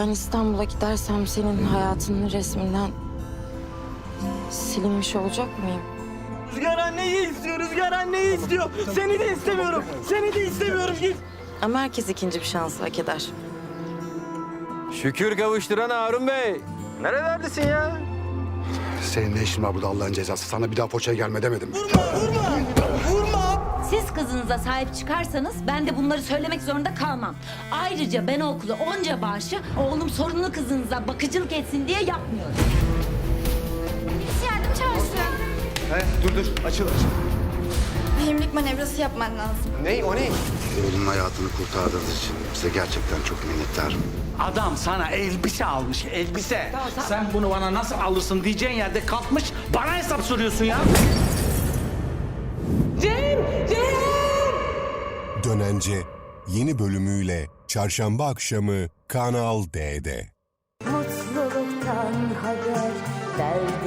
Ben İstanbul'a gidersem senin hayatının resminden silinmiş olacak mıyım? Rüzgar anneyi istiyor, Rüzgar anneyi istiyor. Seni de istemiyorum, seni de istemiyorum. Git. Ama herkes ikinci bir şans hak eder. Şükür kavuşturan Harun Bey. Nerelerdesin ya? Senin ne işin var burada Allah'ın cezası? Sana bir daha poçaya gelme demedim. Siz kızınıza sahip çıkarsanız ben de bunları söylemek zorunda kalmam. Ayrıca ben o okula onca bağışı oğlum sorunlu kızınıza bakıcılık etsin diye yapmıyorum. Birisi yardım çağırsın. dur dur açıl açıl. Hemlik manevrası yapman lazım. Ne o ne? Oğlunun hayatını kurtardığınız için size gerçekten çok minnettarım. Adam sana elbise almış, elbise. Sen bunu bana nasıl alırsın diyeceğin yerde kalkmış bana hesap soruyorsun ya. Dönence yeni bölümüyle çarşamba akşamı Kanal D'de. Mutluluktan haber, derdi.